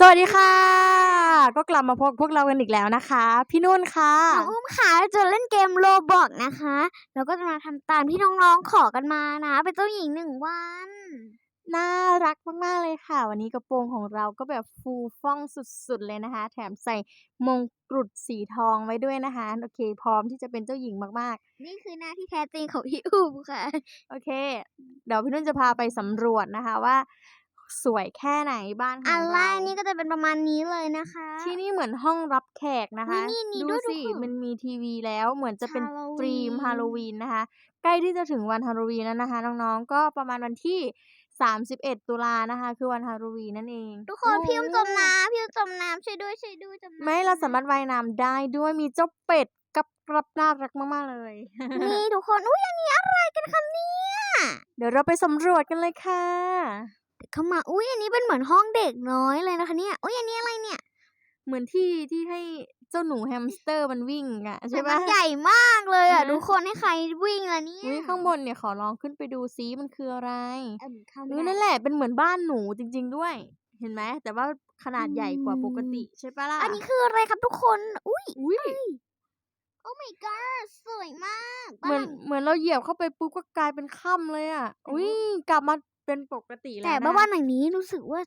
สวัสดีค่ะ ก็กลับมาพบพวกเรากันอีกแล้วนะคะ พี่นุ่นค่ะน้องอุ้มค่ะจะเล่นเกมโลบอกนะคะแล้วก็จะมาทำตามที่น้องๆขอกันมานะเป็นเจ้าหญิงหนึ่งวัน น่ารักมากๆเลยค่ะ วันนี้กระโปรงของเราก็แบบฟูฟ่องสุดๆเลยนะคะ แถมใส่มงกุฎสีทองไว้ด้วยนะคะ โอเค พร้อมที่จะเป็นเจ้าหญิงมากนี่คือหน้าที่แท้จริงของพี่อุ้มค่ะ ๆ โอเค เดี๋ยวพี่นุ่นจะพาไปสำรวจนะคะว่า สวยแค่ไหนบ้านขอัอนงแรเรากนี่ก็จะเป็นประมาณนี้เลยนะคะ ที่นี่เหมือนห้องรับแขกนะคะอุ๊ยนี่นี่ดูด้วยทุกสิคนมันมีทีวีแล้วเหมือนจะเป็นฮาโลธีมวีนฮาโลวีนนะคะ ใกล้ที่จะถึงวันฮาโลวีนแล้วนะคะ น้องๆก็ประมาณวันที่ 31 ตุลานะคะ คือวันฮาโลวีนนั่นเองทุกคนโอ้พี่อุ้มจมน้ำพี่อุ้มจมน้ำช่วยด้วยช่วยด้วยจมน้ำไม่เราสามารถว่ายน้ำได้ด้วยมีเจ้าเป็ดกับรับน่ารักมากๆเลย นี่ทุกคนอุ้ยอันนี้อะไรกันคะเนี่ย เดี๋ยวเราไปสำรวจกันเลยค่ะ เข้ามา อุ้ยอันนี้เป็นเหมือนห้องเด็กน้อยเลยนะคะเนี่ย อุ้ยอันนี้อะไรเนี่ย เหมือนที่ที่ให้เจ้าหนูแฮมสเตอร์มันวิ่งอะใช่แต่ปะ มันใหญ่มากเลยอะอือฮะ ทุกคนให้ใครวิ่งล่ะเนี่ยอุ้ยข้างบนเนี่ยขอลองขึ้นไปดูซิมันคืออะไรเอิ่มเข้าเอไม่อได้ นั่นแหละเป็นเหมือนบ้านหนูจริง ๆด้วย เห็นไหมแต่ว่าขนาดใหญ่กว่าปกติใช่ปะล่ะอันนี้คืออะไรครับทุกคน อุ้ยอุ้ยโอ้ my god สวยมากเหมือนบ้านเหมือนเราเหยียบเข้าไปปุ๊บก็กลายเป็นค่ำเลยอะแต่ว่าอุ้ยกลับมา เป็นปกติแล้วแต่นะบ้านหลังนี้รู้สึกว่า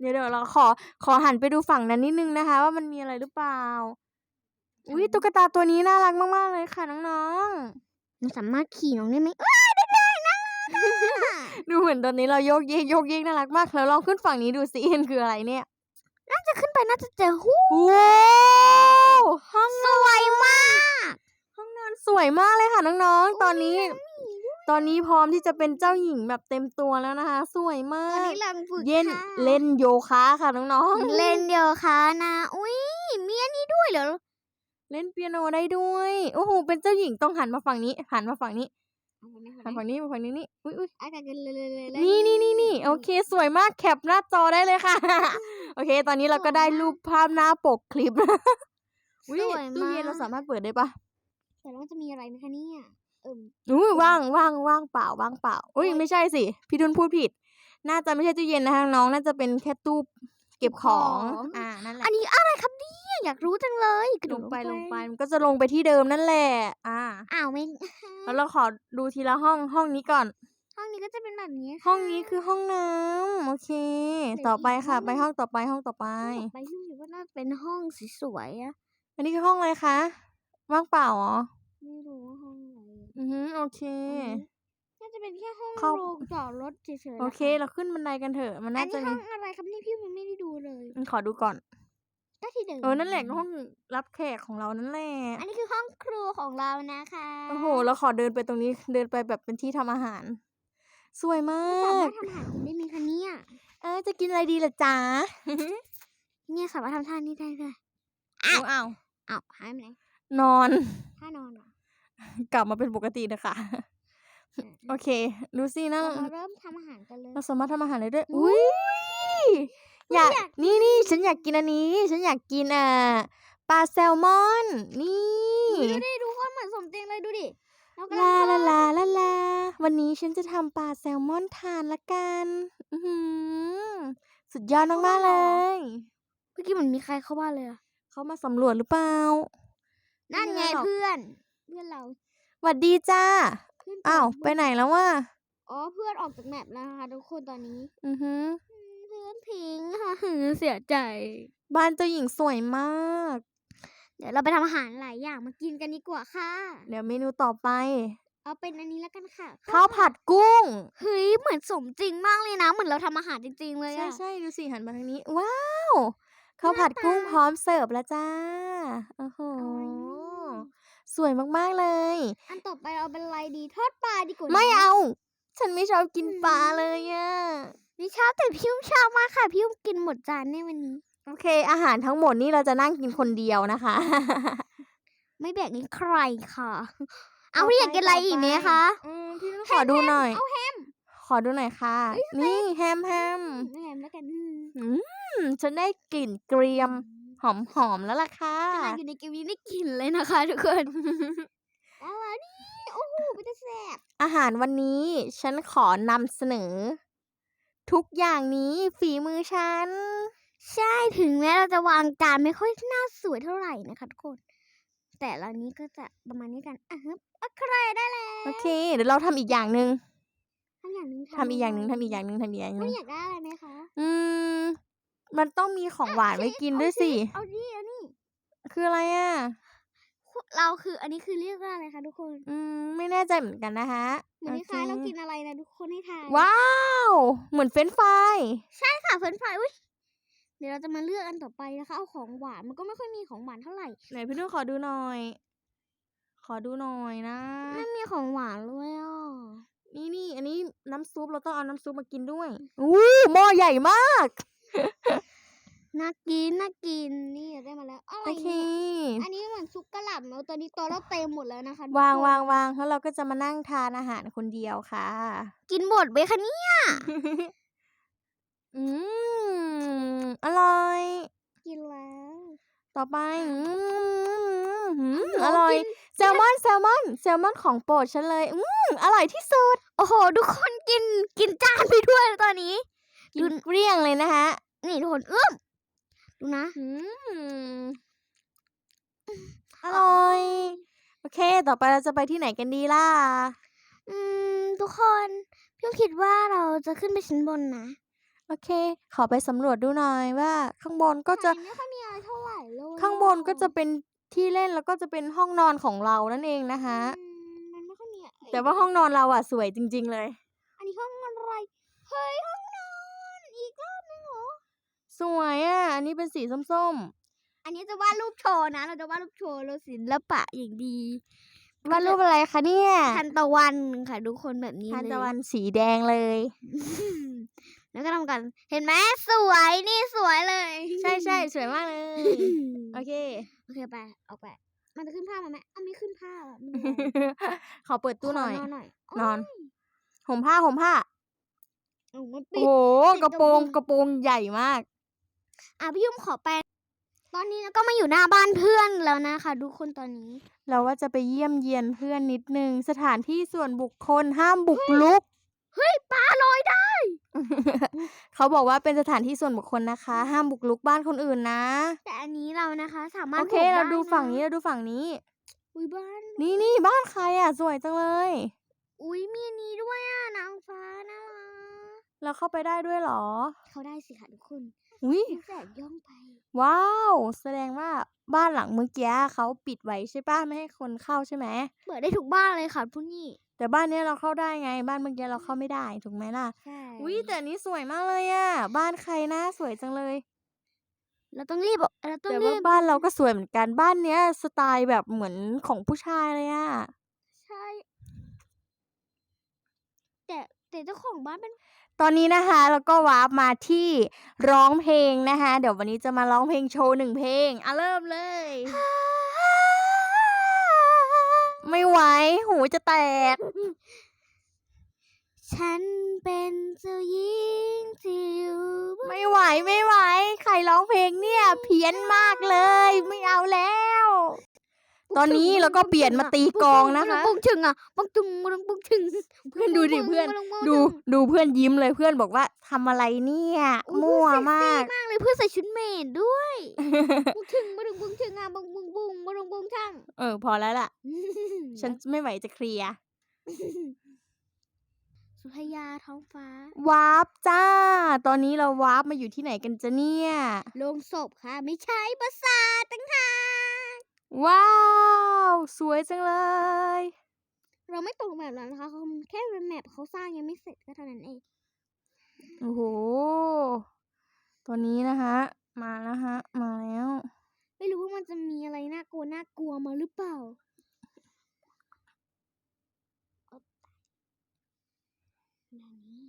เดี๋ยวเดี๋ยวเราขอขอหันไปดูฝั่งนั้นนิดนึงนะคะ ว่ามันมีอะไรหรือเปล่า อุ้ยตุ๊กตาตัวนี้น่ารักมากๆเลยค่ะน้องมันสามารถขี่น้องได้ไหมเอ้ยได้ได้นะๆ ดูเหมือนตอนนี้เราโยกเยกโยกเยกน่ารักมากแล้วลองขึ้นฝั่งนี้ดูสิมันคืออะไรเนี่ยน่าจะขึ้นไปน่าจะเจอหู้ว้าวห้องสวยมาก ห้องนอนสวยมากเลยค่ะน้องๆ ตอนนี้ ตอนนี้พร้อมที่จะเป็นเจ้าหญิงแบบเต็มตัวแล้วนะคะ สวยมาตอนก นี้กำลังฝึกเย็นค่ะเล่นโยคะค่ะน้องๆ เล่นเดียวค่ะนะ อุ้ยมีอันนี้ด้วยเหรอ เล่นเปียโนได้ด้วย โอ้โห เป็นเจ้าหญิงต้องหันมาฝั่งนี้ หันมาฝั่งนี้ หันฝั่งนี้มาฝั่งนี้นี่ อุ้ยอุ้ยอากาศกันเลยเลยเลยนี่นี่นี่นี่โอเค สวยมาก แคปหน้าจอได้เลยค่ะ โอเค ตอนนี้เราก็ได้รูปภาพหน้าปกคลิป อุ้ยสวยตู้มากเย็นเราสามารถเปิดได้ปะแต่แล้วมันจะมีอะไรไหมคะเนี่ยเอิ่มอุ้ยว่างว่างว่างเปล่าว่างเปล่าอุ้ยโอ๊ยไม่ใช่สิ พี่ดุนพูดผิด น่าจะไม่ใช่ตู้เย็นนะคะน้องน่าจะเป็นแค่ตู้เก็บของ อ่านั่นแหละอันนี้อะไรครับเนี่ยอยากรู้จังเลยกระโดลดงไปลงไปมันก็จะลงไปที่เดิมนั่นแหละ อ่า อ้าวไม่แล้วเราขอดูทีละห้องห้องนี้ก่อน ห้องนี้ก็จะเป็นแบบนี้ค่ะห้องนี้คือห้องน้ำโอเคเดี๋ยวต่อไปอีกค่ะห้องไปห้องต่อไปห้องต่อไปห้องต่อไปที่คิดว่าน่าจะเป็นห้องสวยๆอะอันนี้คือห้องอะไรคะว่างเปล่าเหรอไม่รู้ว่าห้ องอะไรอือฮึโอเค น่าจะเป็นแค่ห้องเข้า โรงจอดรถเฉยๆโอเคนะะเราขึ้นบันไดกันเถอะ มันอัน่านจะนี้มีห้องอะไรครับนี่พี่มันไม่ได้ดูเลยอืมขอดูก่อน ก็ที่เดิมเออ นั่นแหละห้องรับแขกของเรานั่นแหละ อันนี้คือห้องครัวของเรานะคะโอ้โห เราขอเดินไปตรงนี้ เดินไปแบบเป็นที่ทำอาหาร สวยมาสามารก ถทำอาหารกินได้ไหมคะเนี่ยเออ จะกินอะไรดีล่ะจ๊ะเนี่ยสามารถทำท่านี้ได้ด้วย อ้าวอ้าวอ้าวหายไปไหนนอน ท่านอนเหรอ กลับมาเป็นปกตินะคะ โอเคดูสินะเรามาเริ่มทำอาหารกันเลยเราสามารถทำอาหารได้ด้วยอุ๊อุ้ยยอยากอยากนี่นี่ฉันอยากกินอันนี้ ฉันอยากกินอะปลาแซลมอน นี่ดูดิดูคนเหมือนสมจริงเลยดูดิเรากำลาลังลาลาลาลาวันนี้ฉันจะทำปลาแซลมอนทานละกันอือหือสุดยอดมากๆเลย เมื่อกี้เหมือนมีใครเข้าบ้านเลยอะเขามาสำรวจหรือเปล่า นั่นไงไม่หรอกเพื่อน เพื่อนเราหวัดดีจ้าเพื่อนอ้าวเพื่ไปอนไหนแล้ววะอ๋อเพื่อนออกจากแมปแล้วนะคะทุกคนตอนนี้อือหืออืมเพื่อนทิ้งค่ะเสียใจ บ้านเจ้าหญิงสวยมาก เดี๋ยวเราไปทำอาหารหลายอย่างมากินกันดีกว่าค่ะ เดี๋ยวเมนูต่อไป เอาเป็นอันนี้แล้วกันค่ะข้าวผัดกุ้ง เฮ้ยเหมือนสมจริงมากเลยนะ เหมือนเราทำอาหารจริง ๆ เลยใช่อะใช่ดูสิหันมาทางนี้ ว้าวข้าวผัดกุ้งพร้อมเสิร์ฟแล้วจ้าโอ้โหเอาไว้ สวยมากๆเลย อันต่อไปเราเป็นอะไรดีทอดปลาดีกว่าไม่นะเอา ฉันไม่ชอบกินปลาเลยอะนี่ชอบแต่พี่อุ้มชอบมากค่ะพี่อุ้มกินหมดจานในวันนี้ โอเค อาหารทั้งหมดนี่เราจะนั่งกินคนเดียวนะคะ ไม่แบ่งให้ใครค่ะ เอาพี่อยากกินอะไรอีกไหมคะอืมพี่ต้องขอดูหน่อย เอาแฮมขอดูหน่อยค่ะ นี่แฮมแฮมเอาแฮมแล้วกันอืมฉันได้กลิ่นเกรียม หอมหอมๆแล้วล่ะค่ะขนาดอยู่ในเกมนี้ได้กลินเลยนะคะทุกคนเอาละนี่โอ้โหมันจะแซ่บอาหารวันนี้ฉันขอนำเสนอ ทุกอย่างนี้ฝีมือฉัน ใช่ถึงแม้เราจะวางจานไม่ค่อยน่าสวยเท่าไหร่นะคะทุกคน แต่ละนี้ก็จะประมาณนี้กันอะฮึบโอเคได้แล้วโอเค เดี๋ยวเราทำอีกอย่างหนึ่งทำอย่างหนึงทำอีกอย่างหนึ่งทำอีกอย่างหนึ่งทำอีกอย่างหคุนึ่ณงอยากได้อะไรไหมคะ อืม มันต้องมีของหวานไว้กินด้วยสิ เอาดิเอานี่คืออะไรอะ เราคืออันนี้คือเรียกว่าอะไรคะทุกคน อืม ไม่แน่ใจเหมือนกันนะคะเหมือนโอที่เคคล้ายๆเรากินอะไรนะทุกคนให้ทายว้าว เหมือนเฟรนช์ฟราย ใช่ค่ะเฟรนช์ฟรายอุ้ยเดี๋ยวเราจะมาเลือกอันต่อไปนะคะ เอาของหวานมันก็ไม่ค่อยมีของหวานเท่าไหร่ ไหนพี่นุ่นขอดูหน่อย ขอดูหน่อยนะ ไม่มีของหวานเลยอะ นี่นี่อันนี้น้ำซุปเราต้องเอาน้ำซุปมากินด้วย อู้หม้อใหญ่มาก น่ากินน่ากินนี่ได้มาแล้วอะไรโอเค เนี่ยอันนี้เหมือนซุปกระหล่ำแล้วตอนนี้โตัวเราเต็มหมดแล้วนะคะทุกวางคนวางวางแล้วเราก็จะมานั่งทานอาหารคนเดียวค่ะ กินหมดไหมคะเนี่ยอืมอร่อย กินแล้วต่อไปอืมอืมโอร่อย กินแซลมอนแซลมอนแซลมอนของโปรดฉันเลย อืมอร่อยที่สุด โอ้โหทุกคนกินกินจานไปด้วยแล้วตอนนี้ กินเกลี้ยงเลยนะคะ นี่ทุกคนเอื้อมดูนะอืมอร่อย โอเค ต่อไปเราจะไปที่ไหนกันดีล่ะ อืม ทุกคนพี่คิดว่าเราจะขึ้นไปชั้นบนนะ โอเค ขอไปสำรวจดูหน่อยว่า ข้างบนก็จะแต่ไม่ค่อยมีอะไรเท่าไหร่เลยข้างบนก็จะเป็นที่เล่นแล้วก็จะเป็นห้องนอนของเรานั่นเองนะคะอืมมันไม่ค่อยมีอะไรแต่ว่าห้องนอนเราอะสวยจริง ๆ เลย อันนี้ห้องอะไร เฮ้ยห้องนอนอีกรอบนึงเหรอ สวยอะ อันนี้เป็นสีส้มอันนี้จะวาดรูปโชว์นะ เราจะวาดรูปโชว์เราศิลปะอย่างดีๆวาดรูปอะไรคะเนี่ยทันตะวันค่ะทุกคนแบบนี้ทานเลยตะวันสีแดงเลย แล้วก็ทำกัน เห็นไหมสวยนี่สวยเลยใช่ใช่สวยมากเลย โอเค โอเคไปออกไป มันจะขึ้นภาพมาไหมเอาไม่ขึ้นภาพอะมันขอเปิดตู้หน่อย ขนอนหน่อยนอนโยห่มผ้าห่มผ้าเอามันโอ้ปิดโหปิดกระโปรงกระโปรง กระโปรงใหญ่มาก อะพี่ยุ่มขอไปตอนนี้เราก็มาอยู่หน้าบ้านเพื่อนแล้วนะคะทุกคนตอนนี้ เราว่าจะไปเยี่ยมเยียนเพื่อนนิดนึง สถานที่ส่วนบุคคลห้ามบุกลุก เฮ้ยปลาลอยได้ เขาบอกว่าเป็นสถานที่ส่วนบุคคลนะคะ ห้ามบุกลุกบ้านคนอื่นนะ แต่อันนี้เรานะคะสามารถโอเคบุกเราไดูฝั่งะนี้เราดูฝั่งนี้ อุ้ยบ้าน นี่นี่บ้านใครอะ สวยจังเลย อุ้ยมีอันนี้ด้วยอะนางฟ้าน่ารักเราเข้าไปได้ด้วยเหรอ เขาได้สิค่ะทุกคน อุ้ยพี่แสบย่องไป ว้าว แสดงว่าบ้านหลังเมื่อกี้เขาปิดไว้ใช่ป่ะไม่ให้คนเข้าใช่ไหมเปิดได้ทุกบ้านเลยค่ะพวกนี้แต่บ้านเนี้ยเราเข้าได้ไง บ้านเมื่อกี้เราเข้าไม่ได้ถูกไหมล่ะใช่อุ้ยแต่อันนี้สวยมากเลยอะบ้านใครนะสวยจังเลย เราต้องรีบบอกเราต้องแต่รีว่าบบ้านเราก็สวยเหมือนกันบ้านเนี้ยสไตล์แบบเหมือนของผู้ชายเลยอะใช่ แต่แต่เจ้าของบ้านเป็น ตอนนี้นะคะแล้วก็วาร์ปมาที่ร้องเพลงนะคะ เดี๋ยววันนี้จะมาร้องเพลงโชว์หนึ่งเพลงอะเริ่มเลย ไม่ไหวหูจะแตก ฉันเป็นเจ้าหญิงที่อยู่บนไม่ไหวไม่ไหว ใครร้องเพลงเนี่ย เพี้ยนมากเลย ไม่เอาแล้ว ตอนนี้เราก็เปลี่ยนมาตีกองนะคะ ปุ้งชึงอะปุ้งชึงปุ้งปุ้งชึงเพื่อนดูดิเพื่อน ดูดูเพื่อนยิ้มเลยเพื่อนบอกว่าทำอะไรเนี่ยมั่วมากมากเลยเพื่อนใส่ชุดเมดด้วยปุ้งชึงปุ้งปุ้งชึงอะปุ้งปุ้งปุ้งปุ้งปุ้งช่างเออพอแล้วล่ะ ฉันไม่ไหวจะเคลียร์สุธยาท้องฟ้าวาร์ปจ้า ตอนนี้เราวาร์ปมาอยู่ที่ไหนกันจะเนี่ยโลงศพค่ะ ไม่ใช่ปราสาทตั้งหาก ว้าว สวยจังเลย เราไม่ตกแบบนั้นนะคะเขาแค่เป็นแมปเขาสร้างยังไม่เสร็จก็เท่านั้นเอง โอ้โหตอนนี้นะคะ มาแล้วฮะ มาแล้ว ไม่รู้ว่ามันจะมีอะไรน่ากลัวน่ากลัวมาหรือเปล่าเอานั่นนี่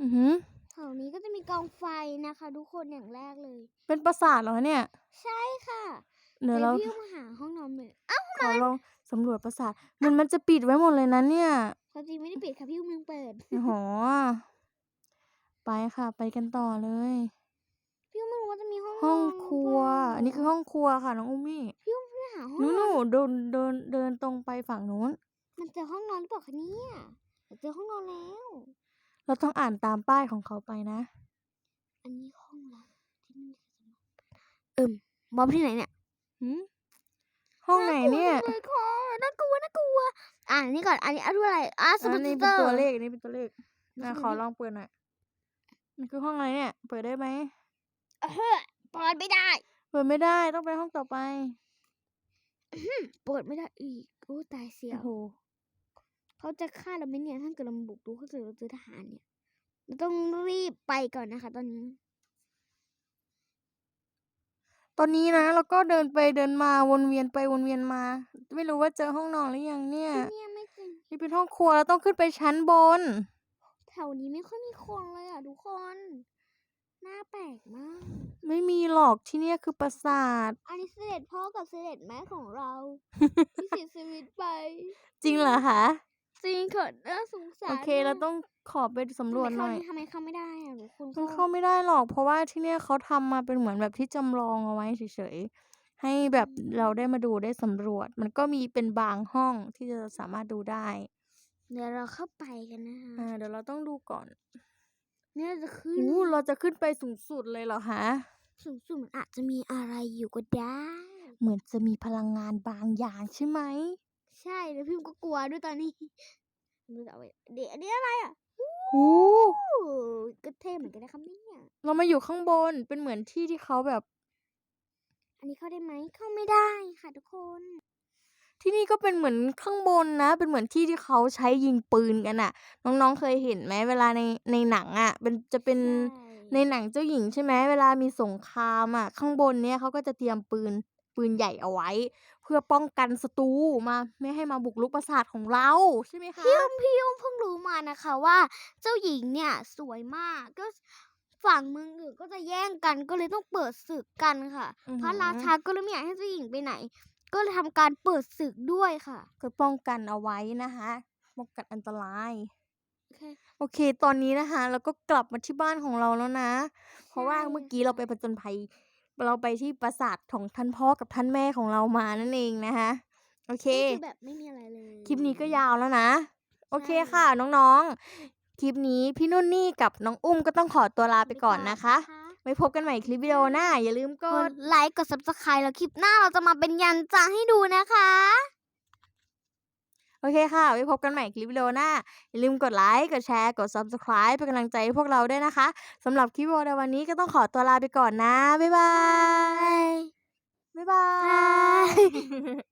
อือหือแถวนี้ก็จะมีกองไฟนะคะ ทุกคนอย่างแรกเลย เป็นปราสาทเหรอเนี่ย ใช่ค่ะ เดี๋ยวเราพี่มาหาห้องนอนเลยเอ้าขอลองสำรวจปราสาทมันมันจะปิดไว้หมดเลยนะเนี่ยความจริงไม่ได้ปิดค่ะพี่อุ้มยังเปิด โอ้โหไปค่ะ ไปกันต่อเลย พี่อุ้มไม่รู้ว่าจะมีห้องห้องนนครัวหรืเปล่าอันนี้คือห้องครัวค่ะน้องอุ้มมี่พี่อุ้มไปหาห้องหนูนหอนูนเดินเดินเดินตรงไปฝั่งนู้น มันเจอห้องนอนหรือเปล่าคะเนี่ยเจอห้องนอนแล้ว เราต้องอ่านตามป้ายของเขาไปนะ อันนี้ห้องลับที่ไม่มีบอมที่ไหนเนี่ย หืมห้องไหนเนี่ยากลัวจังเลยค่ะน่ากลัวน่ากลัว อ่านี่ก่อน อันนี้อันอะไร อะสอัมุนดนี้เตเป็นอร์ ตัวเลขอันนี้เป็นตัวเลขดูนะสิขอดูดิลองเปิดหน่อยมันคือห้องอะไรเนี่ย เปิดได้ไหม เออเปิดไม่ได้ เปิดไม่ได้ต้องไปห้องต่อไป เปิดไม่ได้อีกโอ้ตายเสียโอ้วโห เขาจะฆ่าเราไหมเนี่ย ถ้าเกิดเราบุกดูเขาเกิดเราเจอทหารเนี่ย เราต้องรีบไปก่อนนะคะ ตอนนี้ ตอนนี้นะเราก็เดินไปเดินมาวนเวียนไปวนเวียนมา ไม่รู้ว่าเจอห้องนอนหรือยังเนี่ย เนี่ยไม่จริงนี่เป็นห้องครัวเราต้องขึ้นไปชั้นบน แถวนี้ไม่ค่อยมีคนเลยอะทุกคนน่าแปลกมาก ไม่มีหรอกที่เนี่ยคือปราสาท อันนี้เสด็จพ่อกับเสด็จแม่ของเรา ที่เสียชีวิตไป จริงเหรอคะ จริงค่ะน่าสงสารโอเคเรามากต้องขอไปสำรวจหน่อยทำไมเข้าไม่ได้อะทุกคนมันเข้าไม่ได้หรอกเพราะว่าที่เนี่ยเขาทำมาเป็นเหมือนแบบที่จำลองเอาไว้เฉยๆให้แบบเราได้มาดูได้สำรวจ มันก็มีเป็นบางห้องที่จะสามารถดูได้ เดี๋ยวเราเข้าไปกันนะคะอ่าเดี๋ยวเราต้องดูก่อนเนี่ยเราจะขึ้นอู้เราจะขึ้นไปสูงสุดเลยเหรอคะสูงสุดมันอาจจะมีอะไรอยู่ก็ได้ เหมือนจะมีพลังงานบางอย่างใช่ไหม ใช่แล้วพิมก็กลัวด้วยตอนนี้ไม่รู้จะเอาไว้เดี๋ยวอันนี้อะไรอะอู้โอ้ก็เท่เหมือนกันนะครับเนี่ยเรามาอยู่ข้างบนเป็นเหมือนที่ที่เขาแบบ อันนี้เข้าได้ไหมเข้าไม่ได้ค่ะทุกคน ที่นี่ก็เป็นเหมือนข้างบนนะ เป็นเหมือนที่ที่เขาใช้ยิงปืนกันอะน้องๆเคยเห็นไหมเวลาในในหนังอะเป็นจะเป็นใช่ในหนังเจ้าหญิงใช่ไหมเวลามีสงครามอะ ข้างบนเนี่ยเขาก็จะเตรียมปืนปืนใหญ่เอาไว้ เพื่อป้องกันศัตรูมาไม่ให้มาบุกรุกปราสาทของเราใช่ไหมคะ พี่อุ้มพี่อุ้มเพิ่งรู้มานะคะว่า เจ้าหญิงเนี่ยสวยมากก็ฝั่งเมืองอื่นก็จะแย่งกันก็เลยต้องเปิดศึกกันค่ะ อือพหืระอราชาก็เลยไม่อยากให้เจ้าหญิงไปไหน ก็เลยทำการเปิดศึกด้วยค่ะก็ป้องกันเอาไว้นะคะป้องกันอันตราย โอเค โอเค ตอนนี้นะคะเราก็กลับมาที่บ้านของเราแล้วนะ เพราะว่าใช่ เมื่อกี้เราไปผจญภัย เราไปที่ปราสาทของท่านพ่อกับท่านแม่ของเรามานั่นเองนะคะ โอเคก็คือแบบไม่มีอะไรเลยคลิปนี้ก็ยาวแล้วนะ โอเคใช่ค่ะ น้องๆ คลิปนี้พี่นุ่นนี่กับน้องอุ้มก็ต้องขอตัวลาไปก่อนนะคะไว้พบกันใหม่คลิปวิดีโอหน้า อย่าลืมกกดดไลค์กด subscribe แล้วคลิปหน้าเราจะมาเป็นยันจางให้ดูนะคะ โอเคค่ะ ไว้พบกันใหม่คลิปวิดีโอหน้า อย่าลืมกดไลค์ กดแชร์ กด subscribe เป็นกำลังใจให้พวกเราด้วยนะคะสำหรับคลิปวิดีโอในวันนี้ก็ต้องขอตัวลาไปก่อนนะ บ๊ายบาย บ๊ายบาย